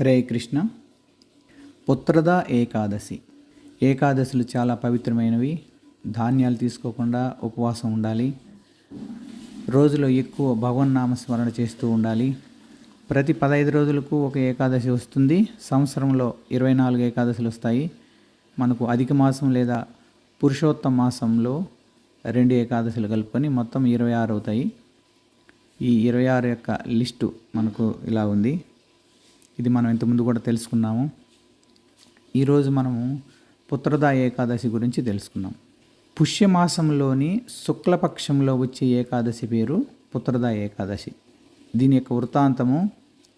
హరే కృష్ణ. పుత్రద ఏకాదశి. ఏకాదశులు చాలా పవిత్రమైనవి. ధాన్యాలు తీసుకోకుండా ఉపవాసం ఉండాలి. రోజులో ఎక్కువ భగవన్నామస్మరణ చేస్తూ ఉండాలి. ప్రతి పదహైదు రోజులకు ఒక ఏకాదశి వస్తుంది. సంవత్సరంలో ఇరవై నాలుగు ఏకాదశులు వస్తాయి. మనకు అధిక మాసం లేదా పురుషోత్తమ మాసంలో రెండు ఏకాదశులు కలుపుకొని మొత్తం ఇరవై ఆరు అవుతాయి. ఈ ఇరవై ఆరు యొక్క లిస్టు మనకు ఇలా ఉంది. ఇది మనం ఇంతకుముందు కూడా తెలుసుకున్నాము. ఈరోజు మనము పుత్రదా ఏకాదశి గురించి తెలుసుకుందాం. పుష్యమాసంలోని శుక్లపక్షంలో వచ్చే ఏకాదశి పేరు పుత్రదా ఏకాదశి. దీని యొక్క వృత్తాంతము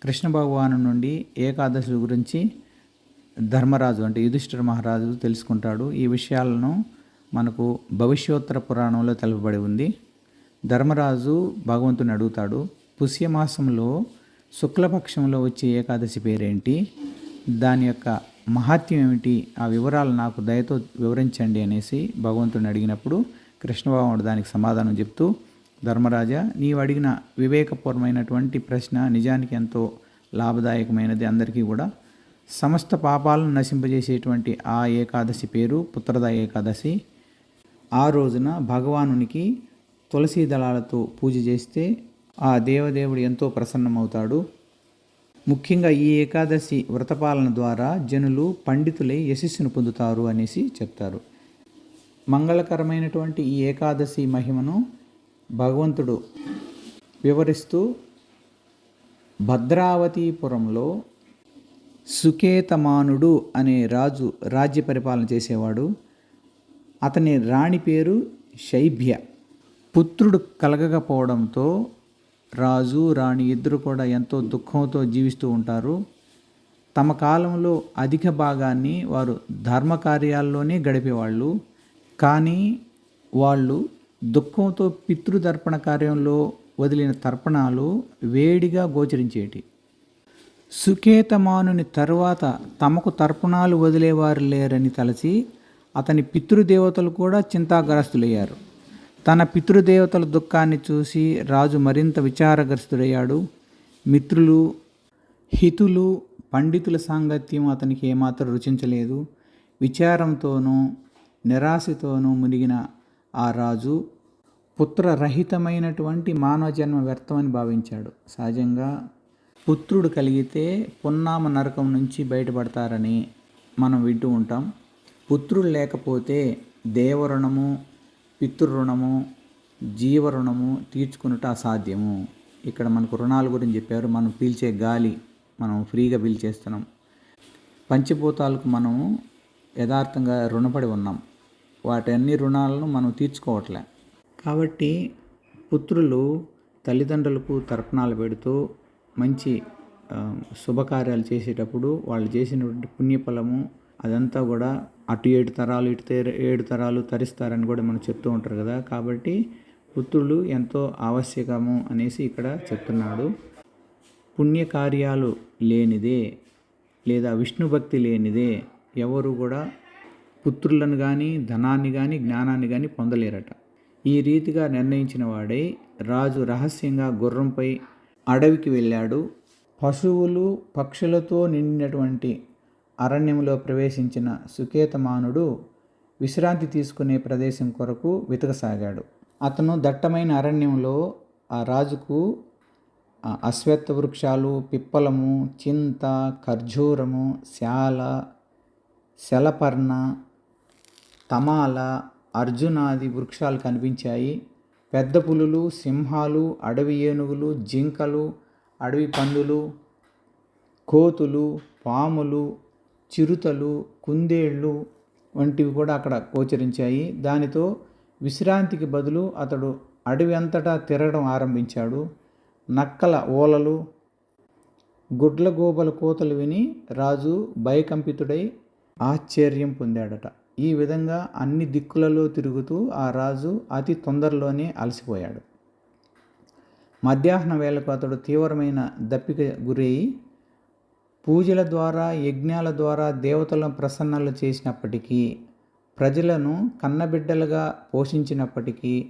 కృష్ణ భగవాను నుండి ఏకాదశి గురించి ధర్మరాజు అంటే యుధిష్ఠిర మహారాజు తెలుసుకుంటాడు. ఈ విషయాలను మనకు భవిష్యోత్తర పురాణంలో తెలుపబడి ఉంది. ధర్మరాజు భగవంతుని అడుగుతాడు. పుష్యమాసంలో శుక్లపక్షంలో వచ్చే ఏకాదశి పేరేంటి? దాని యొక్క మహాత్యం ఏమిటి? ఆ వివరాలు నాకు దయతో వివరించండి అనేసి భగవంతుని అడిగినప్పుడు కృష్ణభగవానుడు దానికి సమాధానం చెప్తూ ధర్మరాజా నీవు అడిగిన వివేకపూర్వమైనటువంటి ప్రశ్న నిజానికి ఎంతో లాభదాయకమైనది. అందరికీ కూడా సమస్త పాపాలను నశింపజేసేటువంటి ఆ ఏకాదశి పేరు పుత్రద ఏకాదశి. ఆ రోజున భగవానునికి తులసీ దళాలతో పూజ చేస్తే ఆ దేవదేవుడు ఎంతో ప్రసన్నమవుతాడు. ముఖ్యంగా ఈ ఏకాదశి వ్రతపాలన ద్వారా జనులు పండితులై యశస్సును పొందుతారు అనేసి చెప్తారు. మంగళకరమైనటువంటి ఈ ఏకాదశి మహిమను భగవంతుడు వివరిస్తూ భద్రావతీపురంలో సుకేతమానుడు అనే రాజు రాజ్య పరిపాలన చేసేవాడు. అతని రాణి పేరు శైభ్య. పుత్రుడు కలగకపోవడంతో రాజు రాణి ఇద్దరు కూడా ఎంతో దుఃఖంతో జీవిస్తూ ఉంటారు. తమ కాలంలో అధిక భాగాన్ని వారు ధర్మ కార్యాల్లోనే గడిపేవాళ్ళు. కానీ వాళ్ళు దుఃఖంతో పితృతర్పణ కార్యంలో వదిలిన తర్పణాలు వేడిగా గోచరించేటి. సుకేతమానుని తరువాత తమకు తర్పణాలు వదిలేవారు లేరని తలచి అతని పితృదేవతలు కూడా చింతాగ్రస్తులయ్యారు. తన పితృదేవతల దుఃఖాన్ని చూసి రాజు మరింత విచారగ్రస్తుడయ్యాడు. మిత్రులు హితులు పండితుల సాంగత్యం అతనికి ఏమాత్రం రుచించలేదు. విచారంతోనూ నిరాశతోనూ మునిగిన ఆ రాజు పుత్రరహితమైనటువంటి మానవ జన్మ వ్యర్థమని భావించాడు. సహజంగా పుత్రుడు కలిగితే పున్నామ నరకం నుంచి బయటపడతారని మనం వింటూ ఉంటాం. పుత్రుడు లేకపోతే దేవరుణము పితృరుణము జీవరుణము తీర్చుకున్నట అసాధ్యము. ఇక్కడ మనకు రుణాల గురించి చెప్పారు. మనం పీల్చే గాలి మనం ఫ్రీగా పీల్చేస్తున్నాం. పంచభూతాలకు మనము యథార్థంగా రుణపడి ఉన్నాం. వాటి అన్ని రుణాలను మనం తీర్చుకోవట్లే. కాబట్టి పుత్రులు తల్లిదండ్రులకు తర్పణాలు పెడుతూ మంచి శుభకార్యాలు చేసేటప్పుడు వాళ్ళు చేసినటువంటి పుణ్యఫలము అదంతా కూడా అటు ఏడు తరాలు ఇటు ఏడు తరాలు తరిస్తారని కూడా మనం చెప్తూ ఉంటారు కదా. కాబట్టి పుత్రులు ఎంతో ఆవశ్యకము అనేసి ఇక్కడ చెప్తున్నాడు. పుణ్యకార్యాలు లేనిదే లేదా విష్ణు భక్తి లేనిదే ఎవరు కూడా పుత్రులను కానీ ధనాన్ని కానీ జ్ఞానాన్ని కానీ పొందలేరట. ఈ రీతిగా నిర్ణయించిన వాడై రాజు రహస్యంగా గుర్రంపై అడవికి వెళ్ళాడు. పశువులు పక్షులతో నిండినటువంటి అరణ్యంలో ప్రవేశించిన సుకేతమానుడు విశ్రాంతి తీసుకునే ప్రదేశం కొరకు వెతకసాగాడు. అతను దట్టమైన అరణ్యంలో ఆ రాజుకు అశ్వత్థ వృక్షాలు పిప్పలము చింత ఖర్జూరము శాల శలపర్ణ తమాల అర్జునాది వృక్షాలు కనిపించాయి. పెద్ద పులులు సింహాలు అడవి ఏనుగులు జింకలు అడవి పందులు కోతులు పాములు చిరుతలు కుందేళ్ళు వంటివి కూడా అక్కడ గోచరించాయి. దానితో విశ్రాంతికి బదులు అతడు అడవి అంతటా తిరగడం ఆరంభించాడు. నక్కల ఓలలు గుడ్లగోబల కోతలు విని రాజు భయకంపితుడై ఆశ్చర్యం పొందాడట. ఈ విధంగా అన్ని దిక్కులలో తిరుగుతూ ఆ రాజు అతి తొందరలోనే అలసిపోయాడు. మధ్యాహ్న వేళకు అతడు తీవ్రమైన దప్పిక గురై పూజల ద్వారా యజ్ఞాల ద్వారా దేవతలను ప్రసన్నలు చేసినప్పటికీ ప్రజలను కన్నబిడ్డలుగా పోషించినప్పటికీ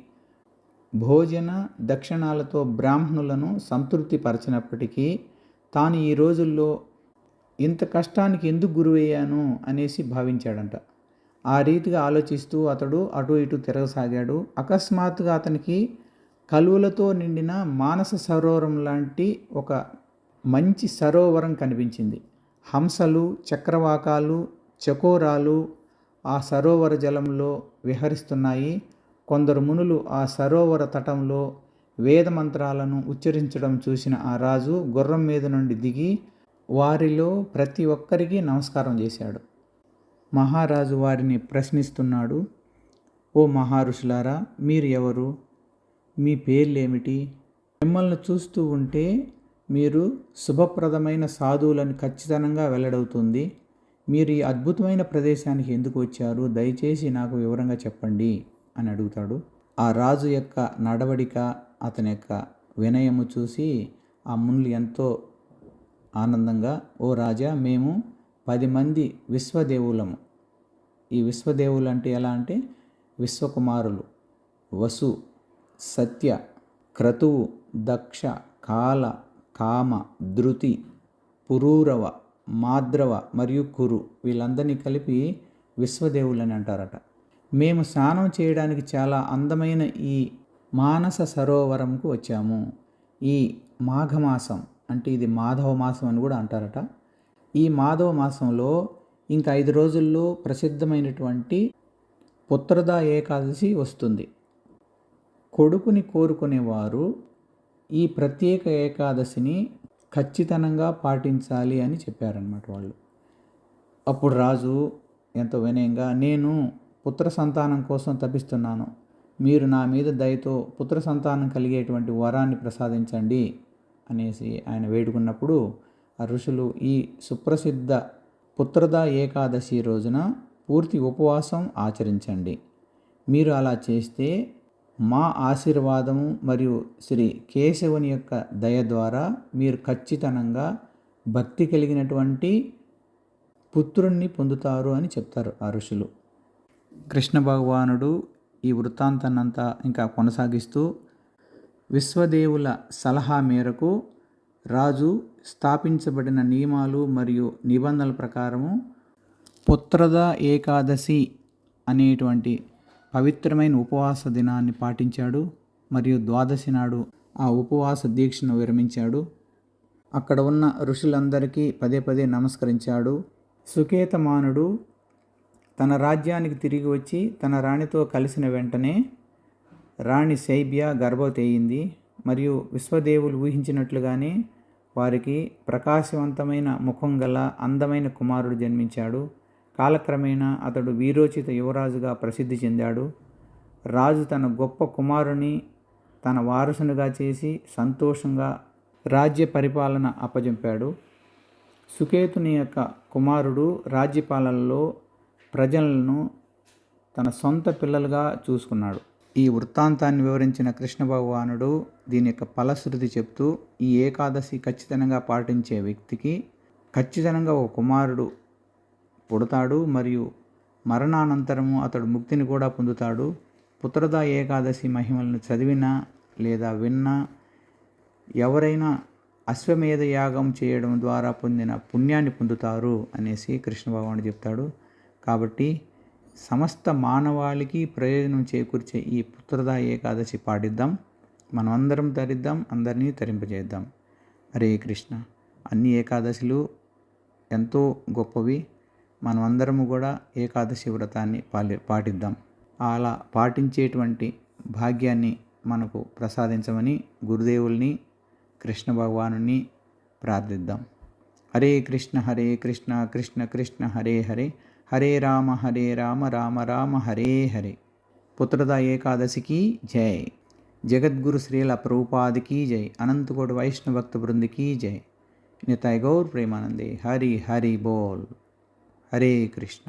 భోజన దక్షిణాలతో బ్రాహ్మణులను సంతృప్తిపరచినప్పటికీ తాను ఈ రోజుల్లో ఇంత కష్టానికి ఎందుకు గురువయ్యాను అనేసి భావించాడంట. ఆ రీతిగా ఆలోచిస్తూ అతడు అటు ఇటు తిరగసాగాడు. అకస్మాత్తుగా అతనికి కలువలతో నిండిన మానస సరోవరం లాంటి ఒక మంచి సరోవరం కనిపించింది. హంసలు చక్రవాకాలు చకోరాలు ఆ సరోవర జలంలో విహరిస్తున్నాయి. కొందరు మునులు ఆ సరోవర తటంలో వేద మంత్రాలను ఉచ్చరించడం చూసిన ఆ రాజు గుర్రం మీద నుండి దిగి వారిలో ప్రతి ఒక్కరికి నమస్కారం చేశాడు. మహారాజు వారిని ప్రశ్నిస్తున్నాడు ఓ మహారుషులారా మీరు ఎవరు? మీ పేర్లేమిటి? మిమ్మల్ని చూస్తూ ఉంటే మీరు శుభప్రదమైన సాధువులను ఖచ్చితంగా వెల్లడవుతుంది. మీరు ఈ అద్భుతమైన ప్రదేశానికి ఎందుకు వచ్చారు? దయచేసి నాకు వివరంగా చెప్పండి అని అడుగుతాడు. ఆ రాజు యొక్క నడవడిక అతని యొక్క వినయము చూసి ఆ మునులు ఎంతో ఆనందంగా ఓ రాజా మేము పది మంది విశ్వదేవులము. ఈ విశ్వదేవులు అంటే ఎలా అంటే విశ్వకుమారులు. వసు సత్య క్రతువు దక్ష కాల కామ ధృతి పురూరవ మాద్రవ మరియు కురు వీళ్ళందరినీ కలిపి విశ్వదేవులని అంటారట. మేము స్నానం చేయడానికి చాలా అందమైన ఈ మానస సరోవరంకు వచ్చాము. ఈ మాఘమాసం అంటే ఇది మాధవ మాసం అని కూడా అంటారట. ఈ మాధవ మాసంలో ఇంకా ఐదు రోజుల్లో ప్రసిద్ధమైనటువంటి పుత్రద ఏకాదశి వస్తుంది. కొడుకుని కోరుకునేవారు ఈ ప్రత్యేక ఏకాదశిని ఖచ్చితంగా పాటించాలి అని చెప్పారనమాట వాళ్ళు. అప్పుడు రాజు ఎంతో వినయంగా నేను పుత్ర సంతానం కోసం తప్పిస్తున్నాను మీరు నా మీద దయతో పుత్ర సంతానం కలిగేటువంటి వరాన్ని ప్రసాదించండి అనేసి ఆయన వేడుకున్నప్పుడు ఆ ఋషులు ఈ సుప్రసిద్ధ పుత్రద ఏకాదశి రోజున పూర్తి ఉపవాసం ఆచరించండి. మీరు అలా చేస్తే మా ఆశీర్వాదము మరియు శ్రీ కేశవుని యొక్క దయ ద్వారా మీరు ఖచ్చితంగా భక్తి కలిగినటువంటి పుత్రుణ్ణి పొందుతారు అని చెప్తారు ఆ ఋషులు. కృష్ణ భగవానుడు ఈ వృత్తాంతాన్నంతా ఇంకా కొనసాగిస్తూ విశ్వదేవుల సలహా మేరకు రాజు స్థాపించబడిన నియమాలు మరియు నిబంధనల ప్రకారము పుత్రద ఏకాదశి అనేటువంటి పవిత్రమైన ఉపవాస దినాన్ని పాటించాడు మరియు ద్వాదశి నాడు ఆ ఉపవాస దీక్షను విరమించాడు. అక్కడ ఉన్న ఋషులందరికీ పదే పదే నమస్కరించాడు. సుకేతమానుడు తన రాజ్యానికి తిరిగి వచ్చి తన రాణితో కలిసిన వెంటనే రాణి శైబ్య గర్భవతి అయింది మరియు విశ్వదేవులు ఊహించినట్లుగానే వారికి ప్రకాశవంతమైన ముఖం గల అందమైన కుమారుడు జన్మించాడు. కాలక్రమేణా అతడు వీరోచిత యువరాజుగా ప్రసిద్ధి చెందాడు. రాజు తన గొప్ప కుమారుని తన వారసునిగా చేసి సంతోషంగా రాజ్య పరిపాలన అప్పజంపాడు. సుకేతుని యొక్క కుమారుడు రాజ్యపాలనలో ప్రజలను తన సొంత పిల్లలుగా చూసుకున్నాడు. ఈ వృత్తాంతాన్ని వివరించిన కృష్ణ భగవానుడు దీని యొక్క ఫలశ్రుతి చెప్తూ ఈ ఏకాదశి ఖచ్చితంగా పాటించే వ్యక్తికి ఖచ్చితంగా ఒక కుమారుడు పుడతాడు మరియు మరణానంతరము అతడు ముక్తిని కూడా పొందుతాడు. పుత్రద ఏకాదశి మహిమలను చదివినా లేదా విన్నా ఎవరైనా అశ్వమేధ యాగం చేయడం ద్వారా పొందిన పుణ్యాన్ని పొందుతారు అనేసి కృష్ణ భగవానుడు చెప్తాడు. కాబట్టి సమస్త మానవాళికి ప్రయోజనం చేకూర్చే ఈ పుత్రద ఏకాదశి పాటిద్దాం. మనమందరం ధరిద్దాం అందరినీ తరింపజేద్దాం. హరే కృష్ణ. అన్ని ఏకాదశులు ఎంతో గొప్పవి. మనమందరము కూడా ఏకాదశి వ్రతాన్ని పాలి పాటిద్దాం. అలా పాటించేటువంటి భాగ్యాన్ని మనకు ప్రసాదించమని గురుదేవుల్ని కృష్ణ భగవాను ప్రార్థిద్దాం. హరే కృష్ణ హరే కృష్ణ కృష్ణ కృష్ణ హరే హరే హరే రామ హరే రామ రామ రామ హరే హరే. పుత్రద ఏకాదశికి జై. జగద్గురు శ్రీల ప్రభుపాదికి జై. అనంతకోటి వైష్ణవ భక్త బృందికి జై. నితాయ్ గౌర్ ప్రేమానందే. హరి హరి బోల్. హరే కృష్ణ